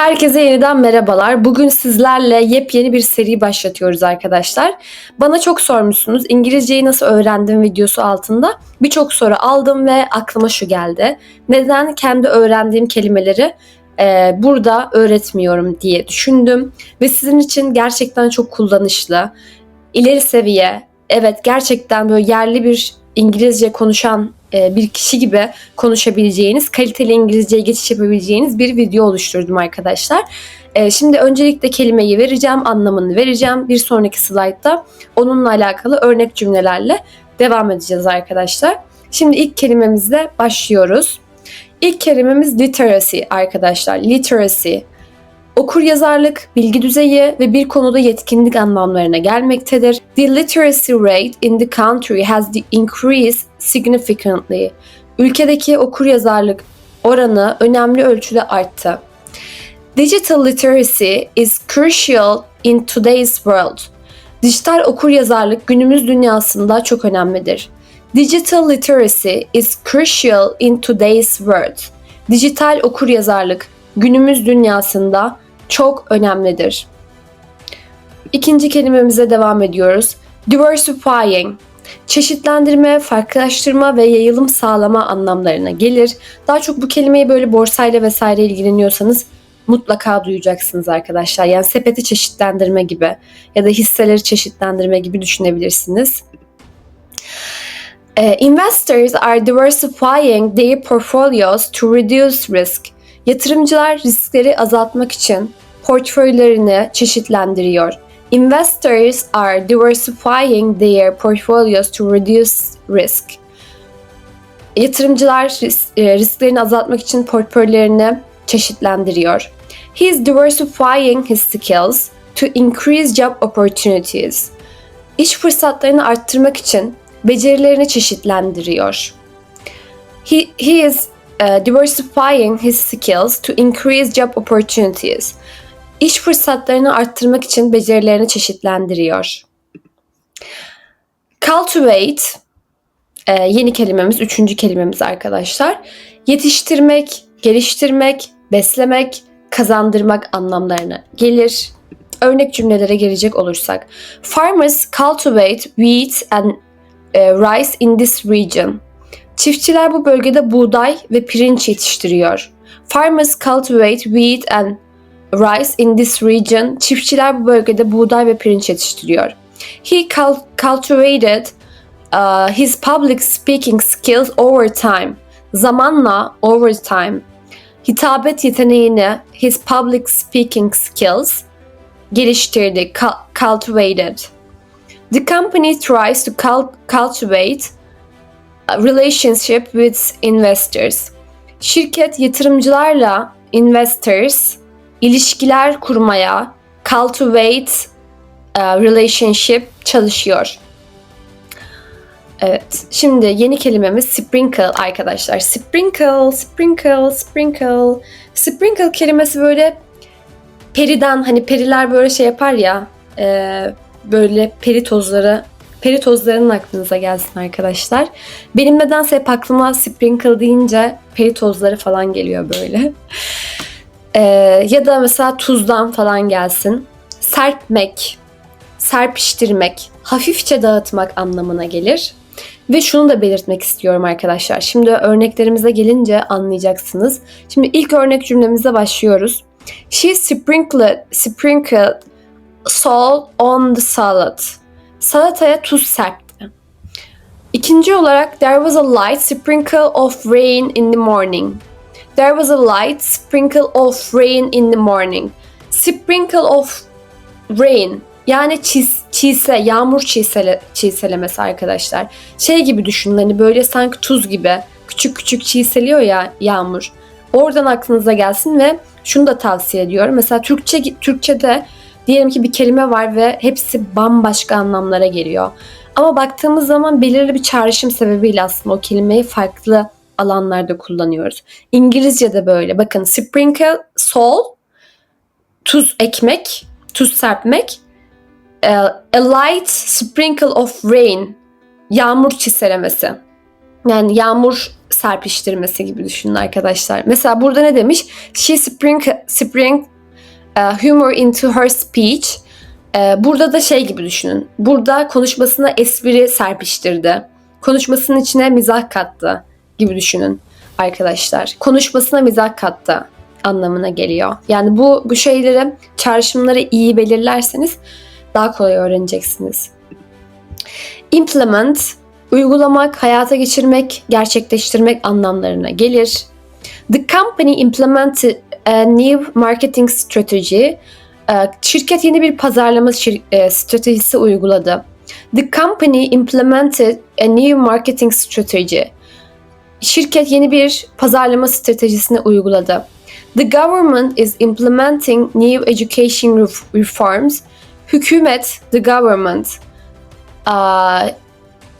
Herkese yeniden merhabalar. Bugün sizlerle yepyeni bir seri başlatıyoruz arkadaşlar. Bana çok sormuşsunuz İngilizceyi nasıl öğrendim videosu altında. Birçok soru aldım ve aklıma şu geldi. Neden kendi öğrendiğim kelimeleri e, burada öğretmiyorum diye düşündüm. Ve sizin için gerçekten çok kullanışlı, ileri seviye, evet gerçekten böyle yerli bir İngilizce konuşan bir kişi gibi konuşabileceğiniz, kaliteli İngilizceye geçiş yapabileceğiniz bir video oluşturdum arkadaşlar. E, şimdi öncelikle kelimeyi vereceğim, anlamını vereceğim. Bir sonraki slaytta onunla alakalı örnek cümlelerle devam edeceğiz arkadaşlar. Şimdi ilk kelimemizle başlıyoruz. İlk kelimemiz literacy arkadaşlar. Literacy. Okur yazarlık, bilgi düzeyi ve bir konuda yetkinlik anlamlarına gelmektedir. The literacy rate in the country has increased significantly. Ülkedeki okur yazarlık oranı önemli ölçüde arttı. Digital literacy is crucial in today's world. Dijital okur yazarlık günümüz dünyasında çok önemlidir. Digital literacy is crucial in today's world. Dijital okur yazarlık günümüz dünyasında çok önemlidir. İkinci kelimemize devam ediyoruz. Diversifying çeşitlendirme, farklılaştırma ve yayılım sağlama anlamlarına gelir. Daha çok bu kelimeyi böyle borsayla vesaire ilgileniyorsanız mutlaka duyacaksınız arkadaşlar. Yani sepeti çeşitlendirme gibi ya da hisseleri çeşitlendirme gibi düşünebilirsiniz. Uh, investors are diversifying their portfolios to reduce risk. Yatırımcılar riskleri azaltmak için portföylerini çeşitlendiriyor. Investors are diversifying their portfolios to reduce risk. Yatırımcılar e, risklerini azaltmak için portföylerini çeşitlendiriyor. He is diversifying his skills to increase job opportunities. İş fırsatlarını arttırmak için becerilerini çeşitlendiriyor. He, he is uh, diversifying his skills to increase job opportunities. İş fırsatlarını arttırmak için becerilerini çeşitlendiriyor. Cultivate yeni kelimemiz, üçüncü kelimemiz arkadaşlar. Yetiştirmek, geliştirmek, beslemek, kazandırmak anlamlarına gelir. Örnek cümlelere gelecek olursak. Farmers cultivate wheat and e, rice in this region. Çiftçiler bu bölgede buğday ve pirinç yetiştiriyor. Farmers cultivate wheat and rice in this region. Çiftçiler bu bölgede buğday ve pirinç yetiştiriyor. He cul- cultivated uh, his public speaking skills over time. Zamanla over time. Hitabet yeteneğini his public speaking skills geliştirdi, cul- cultivated. The company tries to cul- cultivate relationship with investors. Şirket yatırımcılarla investors ilişkiler kurmaya, cultivate a relationship çalışıyor. Evet, şimdi yeni kelimemiz sprinkle arkadaşlar. Sprinkle, sprinkle, sprinkle. Sprinkle kelimesi böyle periden hani periler böyle şey yapar ya e, böyle peri tozları peri tozlarının aklınıza gelsin arkadaşlar. Benim nedense hep aklıma sprinkle deyince peri tozları falan geliyor böyle. Ee, ya da mesela tuzdan falan gelsin. Serpmek, serpiştirmek, hafifçe dağıtmak anlamına gelir. Ve şunu da belirtmek istiyorum arkadaşlar. Şimdi örneklerimize gelince anlayacaksınız. Şimdi ilk örnek cümlemize başlıyoruz. She sprinkled, sprinkled salt on the salad. Salataya tuz serpti. İkinci olarak there was a light sprinkle of rain in the morning. There was a light sprinkle of rain in the morning. Sprinkle of rain yani çiz, çiğse, yağmur çiğsele, çiğselemesi arkadaşlar. Şey gibi düşünün hani böyle sanki tuz gibi küçük küçük çiğseliyor ya yağmur. Oradan aklınıza gelsin ve şunu da tavsiye ediyorum. Mesela Türkçe Türkçe'de diyelim ki bir kelime var ve hepsi bambaşka anlamlara geliyor. Ama baktığımız zaman belirli bir çağrışım sebebiyle aslında o kelimeyi farklı alanlarda kullanıyoruz. İngilizce'de böyle. Bakın sprinkle, sol, tuz ekmek, tuz serpmek, e, a light sprinkle of rain, yağmur çiselemesi. Yani yağmur serpiştirmesi gibi düşünün arkadaşlar. Mesela burada ne demiş? She spring, spring uh, humor into her speech. Uh, burada da şey gibi düşünün. Burada konuşmasına espri serpiştirdi. Konuşmasının içine mizah kattı gibi düşünün arkadaşlar. Konuşmasına mizah kattı anlamına geliyor. Yani bu bu şeyleri, çağrışımları iyi belirlerseniz daha kolay öğreneceksiniz. Implement, uygulamak, hayata geçirmek, gerçekleştirmek anlamlarına gelir. The company implemented a new marketing strategy. Ee, Şirket yeni bir pazarlama e, stratejisi uyguladı. The company implemented a new marketing strategy. Şirket yeni bir pazarlama stratejisini uyguladı. The government is implementing new education ref- reforms. Hükümet, the government, aa,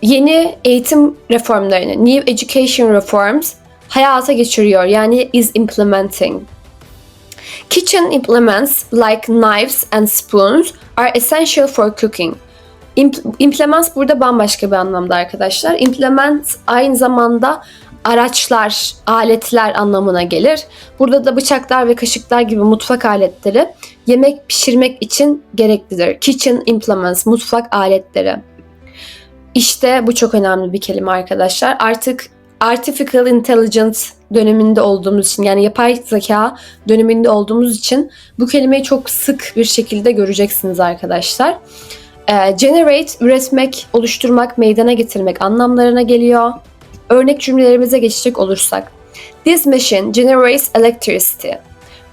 yeni eğitim reformlarını, new education reforms hayata geçiriyor. Yani is implementing. Kitchen implements like knives and spoons are essential for cooking. Imp- implements burada bambaşka bir anlamda arkadaşlar. Implement aynı zamanda araçlar, aletler anlamına gelir. Burada da bıçaklar ve kaşıklar gibi mutfak aletleri yemek pişirmek için gereklidir. Kitchen implements, mutfak aletleri. İşte bu çok önemli bir kelime arkadaşlar. Artık artificial intelligence döneminde olduğumuz için yani yapay zeka döneminde olduğumuz için bu kelimeyi çok sık bir şekilde göreceksiniz arkadaşlar. Ee, generate, üretmek, oluşturmak, meydana getirmek anlamlarına geliyor. Örnek cümlelerimize geçecek olursak. This machine generates electricity.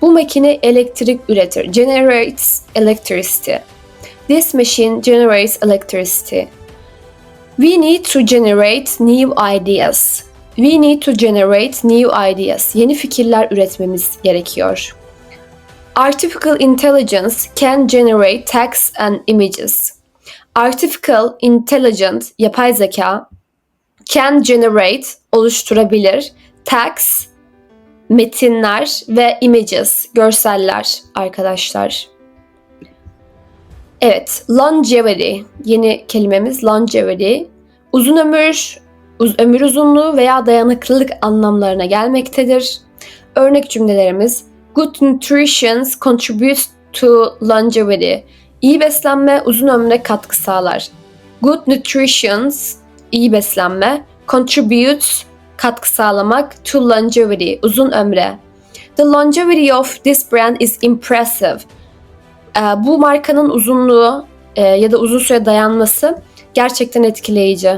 Bu makine elektrik üretir. Generates electricity. This machine generates electricity. We need to generate new ideas. We need to generate new ideas. Yeni fikirler üretmemiz gerekiyor. Artificial intelligence can generate text and images. Artificial intelligence, yapay zeka, can generate, oluşturabilir, text, metinler ve images, görseller arkadaşlar. Evet, longevity, yeni kelimemiz longevity. Uzun ömür, uz- ömür uzunluğu veya dayanıklılık anlamlarına gelmektedir. Örnek cümlelerimiz Good nutrition contributes to longevity. İyi beslenme uzun ömre katkı sağlar. Good nutrition, iyi beslenme, contributes, katkı sağlamak, to longevity, uzun ömre. The longevity of this brand is impressive. Ee, bu markanın uzunluğu e, ya da uzun süre dayanması gerçekten etkileyici.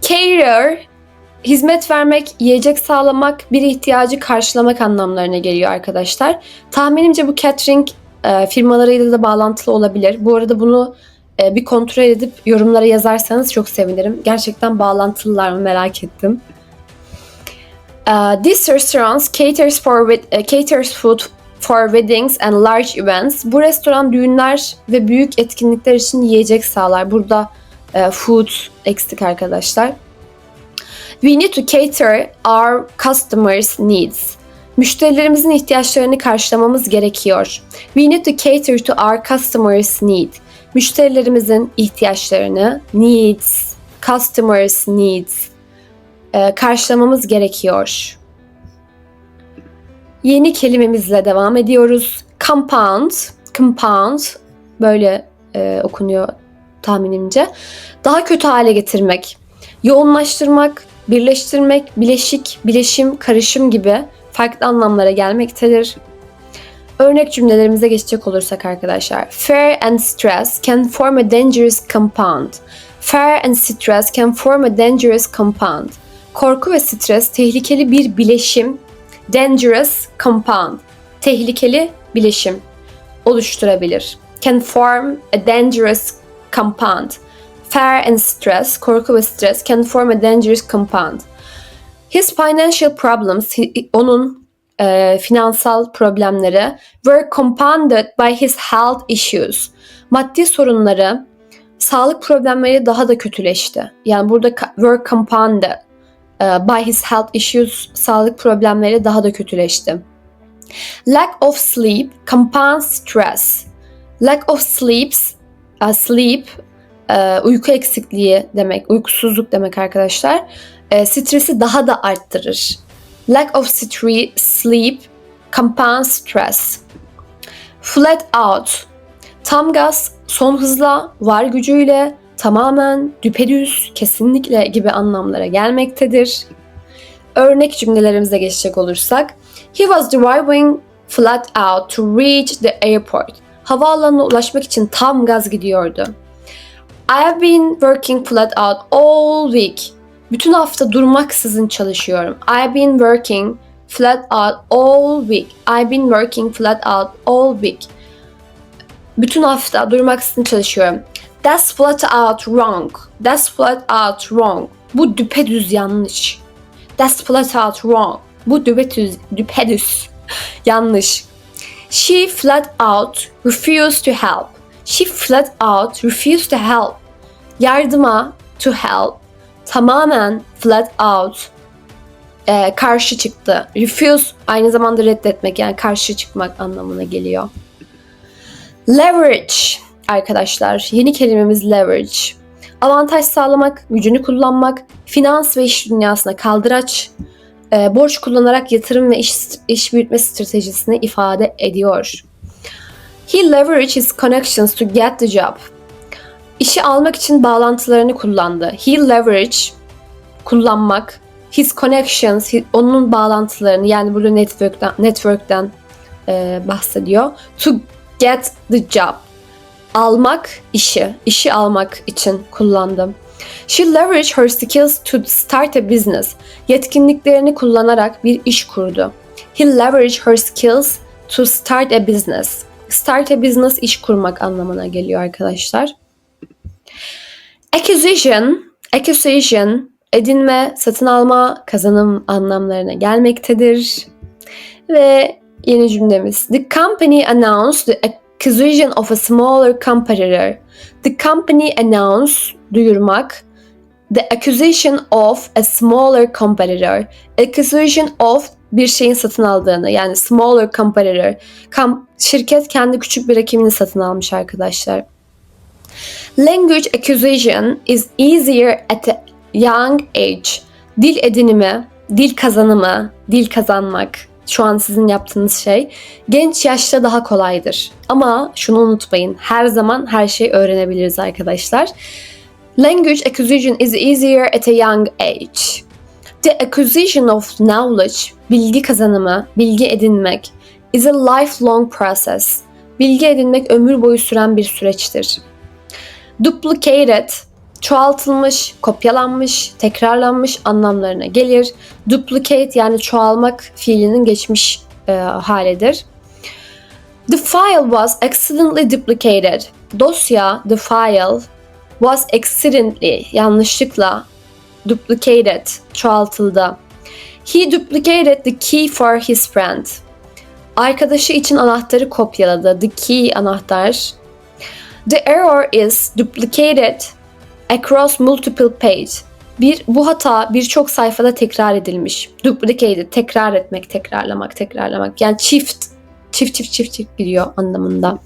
Cater, hizmet vermek, yiyecek sağlamak, bir ihtiyacı karşılamak anlamlarına geliyor arkadaşlar. Tahminimce bu catering e, firmalarıyla da bağlantılı olabilir. Bu arada bunu e, bir kontrol edip yorumlara yazarsanız çok sevinirim. Gerçekten bağlantılılar mı merak ettim. Uh, this restaurant caters for wed- uh, caters food for weddings and large events. Bu restoran düğünler ve büyük etkinlikler için yiyecek sağlar. Burada e, food eksik arkadaşlar. We need to cater our customers' needs. Müşterilerimizin ihtiyaçlarını karşılamamız gerekiyor. We need to cater to our customers' need. Müşterilerimizin ihtiyaçlarını, needs, customers' needs e, karşılamamız gerekiyor. Yeni kelimemizle devam ediyoruz. Compound, compound böyle e, okunuyor tahminimce. Daha kötü hale getirmek, yoğunlaştırmak, birleştirmek, bileşik, bileşim, karışım gibi farklı anlamlara gelmektedir. Örnek cümlelerimize geçecek olursak arkadaşlar. Fear and stress can form a dangerous compound. Fear and stress can form a dangerous compound. Korku ve stres tehlikeli bir bileşim, dangerous compound, tehlikeli bileşim oluşturabilir. Can form a dangerous compound. Fear and stress, korku ve stres can form a dangerous compound. His financial problems, onun e, finansal problemleri were compounded by his health issues. Maddi sorunları, sağlık problemleri daha da kötüleşti. Yani burada were compounded e, by his health issues, sağlık problemleri daha da kötüleşti. Lack of sleep compounds stress. Lack of sleeps, uh, sleep, uh, uyku eksikliği demek, uykusuzluk demek arkadaşlar. e, stresi daha da arttırır. Lack of sleep compounds stress. Flat out. Tam gaz, son hızla, var gücüyle, tamamen, düpedüz, kesinlikle gibi anlamlara gelmektedir. Örnek cümlelerimize geçecek olursak. He was driving flat out to reach the airport. Havaalanına ulaşmak için tam gaz gidiyordu. I have been working flat out all week. Bütün hafta durmaksızın çalışıyorum. I've been working flat out all week. I've been working flat out all week. Bütün hafta durmaksızın çalışıyorum. That's flat out wrong. That's flat out wrong. Bu düpedüz yanlış. That's flat out wrong. Bu düpedüz, düpedüz yanlış. She flat out refused to help. She flat out refused to help. Yardıma to help. Tamamen flat out e, karşı çıktı. Refuse aynı zamanda reddetmek yani karşı çıkmak anlamına geliyor. Leverage arkadaşlar. Yeni kelimemiz leverage. Avantaj sağlamak, gücünü kullanmak, finans ve iş dünyasına kaldıraç, e, borç kullanarak yatırım ve iş, iş büyütme stratejisini ifade ediyor. He leveraged his connections to get the job. İşi almak için bağlantılarını kullandı. He leverage kullanmak, his connections, onun bağlantılarını yani burada network'ten, network'ten e, bahsediyor. To get the job. Almak işi, işi almak için kullandım. She leveraged her skills to start a business. Yetkinliklerini kullanarak bir iş kurdu. He leveraged her skills to start a business. Start a business iş kurmak anlamına geliyor arkadaşlar. Acquisition, acquisition edinme, satın alma, kazanım anlamlarına gelmektedir. Ve yeni cümlemiz. The company announced the acquisition of a smaller competitor. The company announced duyurmak. The acquisition of a smaller competitor. Acquisition of bir şeyin satın aldığını yani smaller competitor. Kam şirket kendi küçük bir rakibini satın almış arkadaşlar. Language acquisition is easier at a young age. Dil edinimi, dil kazanımı, dil kazanmak şu an sizin yaptığınız şey genç yaşta daha kolaydır. Ama şunu unutmayın. Her zaman her şeyi öğrenebiliriz arkadaşlar. Language acquisition is easier at a young age. The acquisition of knowledge, bilgi kazanımı, bilgi edinmek is a lifelong process. Bilgi edinmek ömür boyu süren bir süreçtir. Duplicated, çoğaltılmış, kopyalanmış, tekrarlanmış anlamlarına gelir. Duplicate yani çoğalmak fiilinin geçmiş e, halidir. The file was accidentally duplicated. Dosya, the file was accidentally, yanlışlıkla duplicated, çoğaltıldı. He duplicated the key for his friend. Arkadaşı için anahtarı kopyaladı. The key anahtar. The error is duplicated across multiple page. Bir bu hata birçok sayfada tekrar edilmiş. Duplicated tekrar etmek, tekrarlamak, tekrarlamak. Yani çift çift çift çift çift gidiyor anlamında.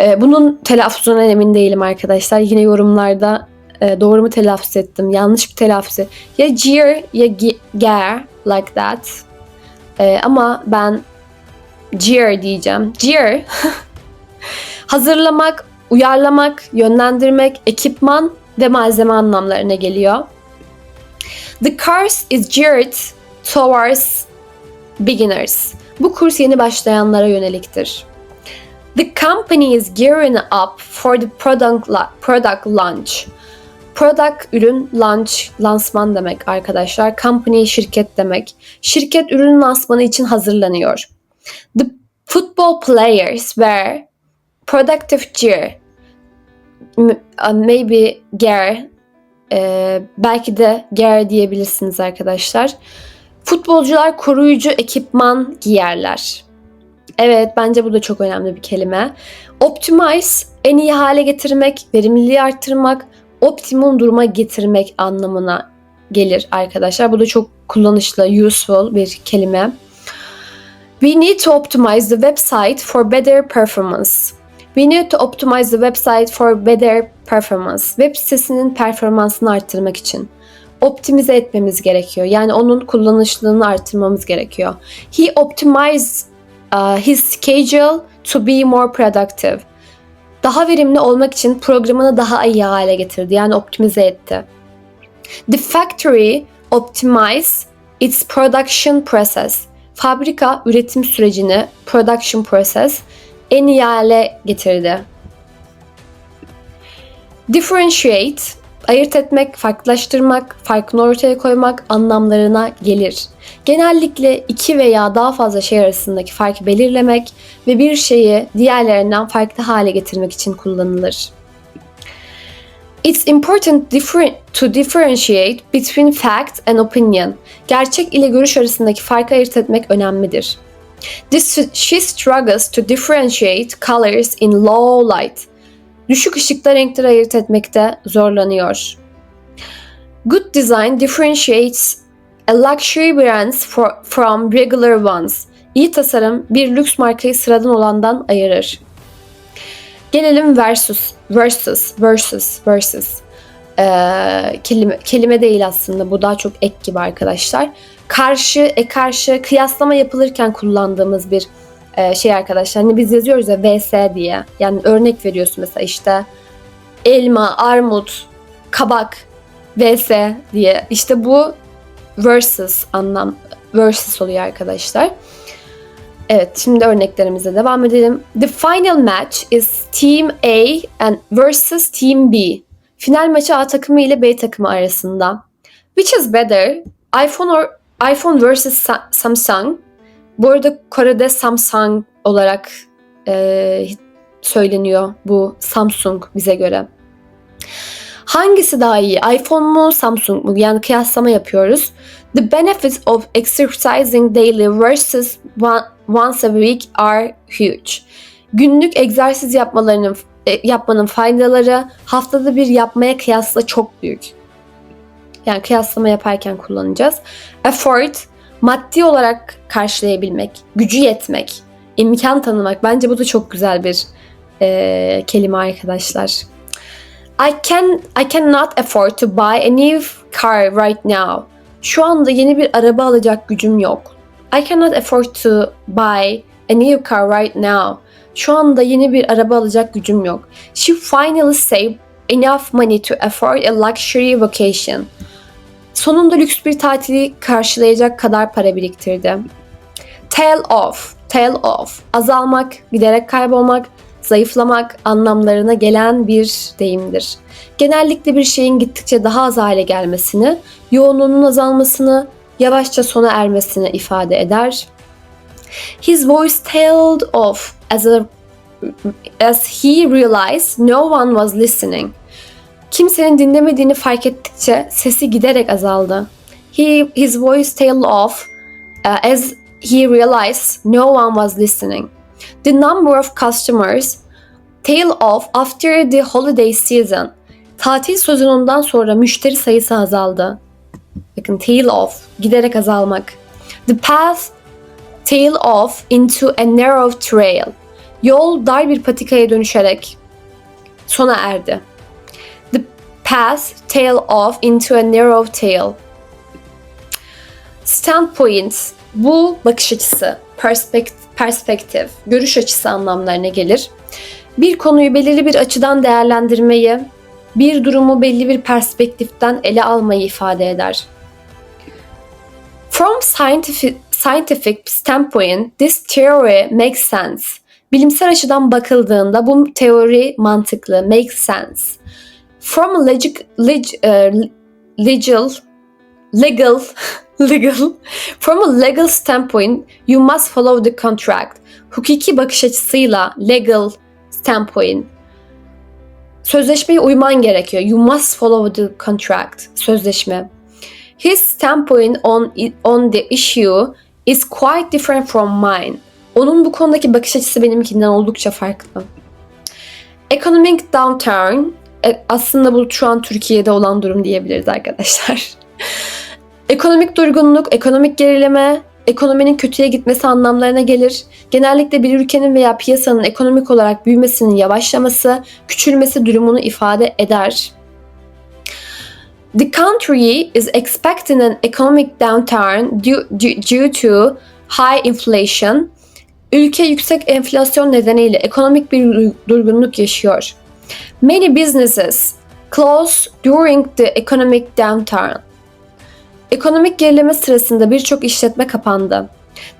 Ee, bunun telaffuzuna emin değilim arkadaşlar. Yine yorumlarda e, doğru mu telaffuz ettim, yanlış bir telaffuz. Ya jeer ya ger like that. Ee, ama ben jeer diyeceğim. Jeer hazırlamak, uyarlamak, yönlendirmek, ekipman ve malzeme anlamlarına geliyor. The course is geared towards beginners. Bu kurs yeni başlayanlara yöneliktir. The company is gearing up for the product, product launch. Product ürün launch lansman demek arkadaşlar. Company şirket demek. Şirket ürün lansmanı için hazırlanıyor. The football players were productive gear. Maybe gear. Ee, belki de gear diyebilirsiniz arkadaşlar. Futbolcular koruyucu ekipman giyerler. Evet bence bu da çok önemli bir kelime. Optimize en iyi hale getirmek, verimliliği arttırmak, optimum duruma getirmek anlamına gelir arkadaşlar. Bu da çok kullanışlı, useful bir kelime. We need to optimize the website for better performance. We need to optimize the website for better performance. Web sitesinin performansını arttırmak için. optimize etmemiz gerekiyor. Yani onun kullanışlılığını artırmamız gerekiyor. He optimized uh, his schedule to be more productive. Daha verimli olmak için programını daha iyi hale getirdi. Yani optimize etti. The factory optimized its production process. Fabrika üretim sürecini, production process en iyi hale getirdi. Differentiate, ayırt etmek, farklılaştırmak, farkını ortaya koymak anlamlarına gelir. Genellikle iki veya daha fazla şey arasındaki farkı belirlemek ve bir şeyi diğerlerinden farklı hale getirmek için kullanılır. It's important to differentiate between fact and opinion. Gerçek ile görüş arasındaki farkı ayırt etmek önemlidir. This, she struggles to differentiate colors in low light. Düşük ışıkta renkleri ayırt etmekte zorlanıyor. Good design differentiates a luxury brands for, from regular ones. İyi tasarım bir lüks markayı sıradan olandan ayırır. Gelelim versus, versus, versus, versus. Ee, kelime, kelime değil aslında bu daha çok ek gibi arkadaşlar. Karşı, e karşı kıyaslama yapılırken kullandığımız bir e, şey arkadaşlar. Hani biz yazıyoruz ya vs diye. Yani örnek veriyorsun mesela işte elma, armut, kabak vs diye. İşte bu versus anlam versus oluyor arkadaşlar. Evet, şimdi örneklerimize devam edelim. The final match is Team A and versus Team B. Final maçı A takımı ile B takımı arasında. Which is better? iPhone or iPhone Sa- Samsung. Bu arada Kore'de Samsung olarak e, söyleniyor bu Samsung bize göre. Hangisi daha iyi? iPhone mu, Samsung mu? Yani kıyaslama yapıyoruz. The benefits of exercising daily versus one, once a week are huge. Günlük egzersiz yapmalarının e, yapmanın faydaları haftada bir yapmaya kıyasla çok büyük. Yani kıyaslama yaparken kullanacağız. Effort, maddi olarak karşılayabilmek, gücü yetmek, imkan tanımak. Bence bu da çok güzel bir e, kelime arkadaşlar. I can I cannot afford to buy a new car right now. Şu anda yeni bir araba alacak gücüm yok. I cannot afford to buy a new car right now. Şu anda yeni bir araba alacak gücüm yok. She finally saved enough money to afford a luxury vacation. Sonunda lüks bir tatili karşılayacak kadar para biriktirdi. Tail off, tail off, azalmak, giderek kaybolmak, zayıflamak anlamlarına gelen bir deyimdir. Genellikle bir şeyin gittikçe daha az hale gelmesini, yoğunluğunun azalmasını, yavaşça sona ermesini ifade eder. His voice tailed off as a as he realized no one was listening. Kimsenin dinlemediğini fark ettikçe sesi giderek azaldı. He, his voice tailed off uh, as he realized no one was listening. The number of customers tail off after the holiday season. Tatil sezonundan sonra müşteri sayısı azaldı. Bakın tail off, giderek azalmak. The path tail off into a narrow trail. Yol dar bir patikaya dönüşerek sona erdi. Path tail off into a narrow tail. Standpoint, bu bakış açısı, perspekt perspektif, görüş açısı anlamlarına gelir. Bir konuyu belirli bir açıdan değerlendirmeyi, bir durumu belli bir perspektiften ele almayı ifade eder. From scientific, scientific standpoint, this theory makes sense. Bilimsel açıdan bakıldığında bu teori mantıklı, makes sense. From a uh, legal, legal, legal, from a legal standpoint, you must follow the contract. Hukuki bakış açısıyla legal standpoint, sözleşmeye uyman gerekiyor. You must follow the contract, sözleşme. His standpoint on, on the issue is quite different from mine. Onun bu konudaki bakış açısı benimkinden oldukça farklı. Economic downturn e, aslında bu şu an Türkiye'de olan durum diyebiliriz arkadaşlar. ekonomik durgunluk, ekonomik gerileme, ekonominin kötüye gitmesi anlamlarına gelir. Genellikle bir ülkenin veya piyasanın ekonomik olarak büyümesinin yavaşlaması, küçülmesi durumunu ifade eder. The country is expecting an economic downturn due, due, due to high inflation. Ülke yüksek enflasyon nedeniyle ekonomik bir durgunluk yaşıyor. Many businesses close during the economic downturn. Ekonomik gerileme sırasında birçok işletme kapandı.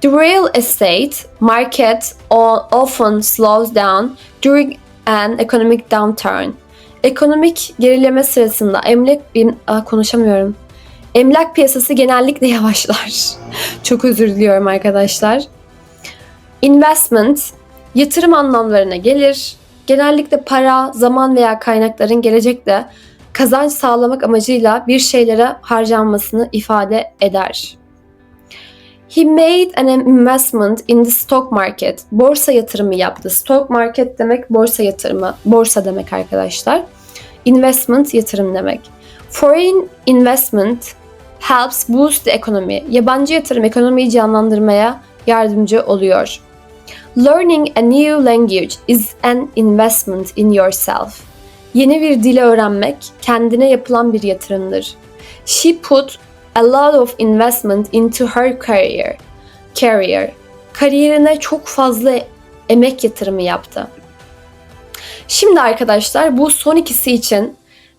The real estate market often slows down during an economic downturn. Ekonomik gerileme sırasında emlak Aa, konuşamıyorum. Emlak piyasası genellikle yavaşlar. Çok özür diliyorum arkadaşlar. Investment yatırım anlamlarına gelir. Genellikle para, zaman veya kaynakların gelecekte kazanç sağlamak amacıyla bir şeylere harcanmasını ifade eder. He made an investment in the stock market. Borsa yatırımı yaptı. Stock market demek borsa yatırımı. Borsa demek arkadaşlar. Investment yatırım demek. Foreign investment helps boost the economy. Yabancı yatırım ekonomiyi canlandırmaya yardımcı oluyor. Learning a new language is an investment in yourself. Yeni bir dili öğrenmek kendine yapılan bir yatırımdır. She put a lot of investment into her career. Career. Kariyerine çok fazla emek yatırımı yaptı. Şimdi arkadaşlar bu son ikisi için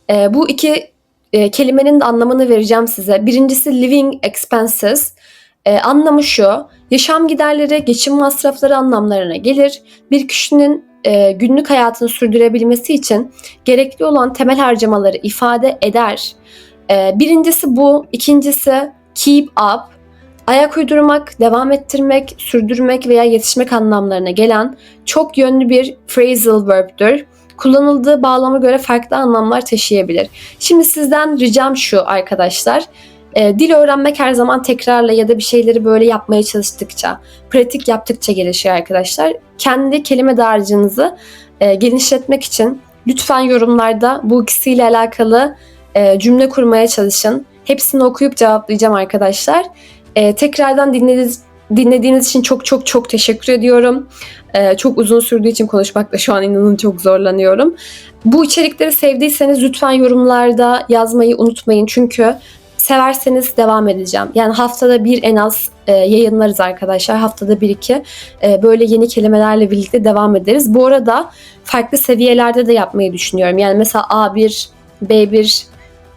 e, bu iki e, kelimenin de anlamını vereceğim size. Birincisi living expenses. E, anlamı şu, yaşam giderleri, geçim masrafları anlamlarına gelir. Bir kişinin e, günlük hayatını sürdürebilmesi için gerekli olan temel harcamaları ifade eder. E, birincisi bu, ikincisi keep up, ayak uydurmak, devam ettirmek, sürdürmek veya yetişmek anlamlarına gelen çok yönlü bir phrasal verb'dür. Kullanıldığı bağlama göre farklı anlamlar taşıyabilir. Şimdi sizden ricam şu arkadaşlar. E, dil öğrenmek her zaman tekrarla ya da bir şeyleri böyle yapmaya çalıştıkça, pratik yaptıkça gelişiyor arkadaşlar. Kendi kelime dağarcığınızı e, genişletmek için lütfen yorumlarda bu ikisiyle alakalı e, cümle kurmaya çalışın. Hepsini okuyup cevaplayacağım arkadaşlar. E, tekrardan dinlediğiniz, dinlediğiniz için çok çok çok teşekkür ediyorum. E, çok uzun sürdüğü için konuşmakta şu an inanın çok zorlanıyorum. Bu içerikleri sevdiyseniz lütfen yorumlarda yazmayı unutmayın. Çünkü severseniz devam edeceğim. Yani haftada bir en az e, yayınlarız arkadaşlar. Haftada bir iki e, böyle yeni kelimelerle birlikte devam ederiz. Bu arada farklı seviyelerde de yapmayı düşünüyorum. Yani mesela A1, B1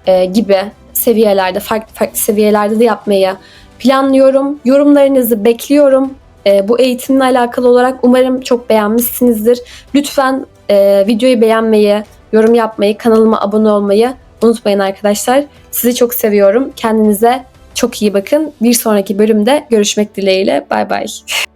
e, gibi seviyelerde, farklı farklı seviyelerde de yapmayı planlıyorum. Yorumlarınızı bekliyorum. E, bu eğitimle alakalı olarak umarım çok beğenmişsinizdir. Lütfen e, videoyu beğenmeyi, yorum yapmayı, kanalıma abone olmayı unutmayın arkadaşlar. Sizi çok seviyorum. Kendinize çok iyi bakın. Bir sonraki bölümde görüşmek dileğiyle. Bay bay.